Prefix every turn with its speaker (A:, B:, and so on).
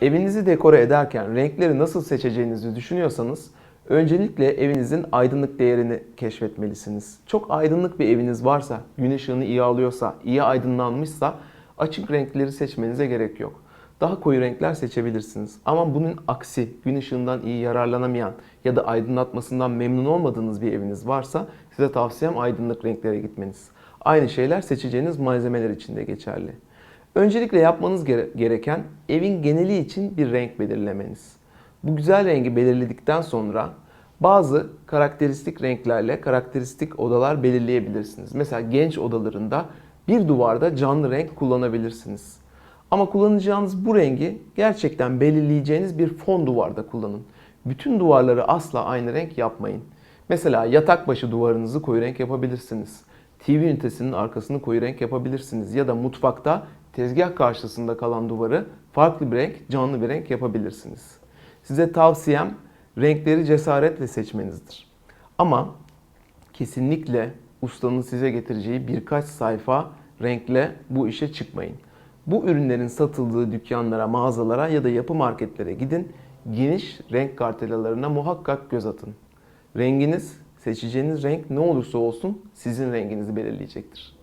A: Evinizi dekore ederken renkleri nasıl seçeceğinizi düşünüyorsanız öncelikle evinizin aydınlık değerini keşfetmelisiniz. Çok aydınlık bir eviniz varsa, gün ışığını iyi alıyorsa, iyi aydınlanmışsa açık renkleri seçmenize gerek yok. Daha koyu renkler seçebilirsiniz. Ama bunun aksi gün ışığından iyi yararlanamayan ya da aydınlatmasından memnun olmadığınız bir eviniz varsa size tavsiyem aydınlık renklere gitmeniz. Aynı şeyler seçeceğiniz malzemeler için de geçerli. Öncelikle yapmanız gere- gereken evin geneli için bir renk belirlemeniz. Bu güzel rengi belirledikten sonra bazı karakteristik renklerle karakteristik odalar belirleyebilirsiniz. Mesela genç odalarında bir duvarda canlı renk kullanabilirsiniz. Ama kullanacağınız bu rengi gerçekten belirleyeceğiniz bir fon duvarda kullanın. Bütün duvarları asla aynı renk yapmayın. Mesela yatak başı duvarınızı koyu renk yapabilirsiniz. TV ünitesinin arkasını koyu renk yapabilirsiniz. Ya da mutfakta tezgah karşısında kalan duvarı farklı bir renk, canlı bir renk yapabilirsiniz. Size tavsiyem renkleri cesaretle seçmenizdir. Ama kesinlikle ustanın size getireceği birkaç sayfa renkle bu işe çıkmayın. Bu ürünlerin satıldığı dükkanlara, mağazalara ya da yapı marketlere gidin. Geniş renk kartelalarına muhakkak göz atın. Renginiz, seçeceğiniz renk ne olursa olsun sizin renginizi belirleyecektir.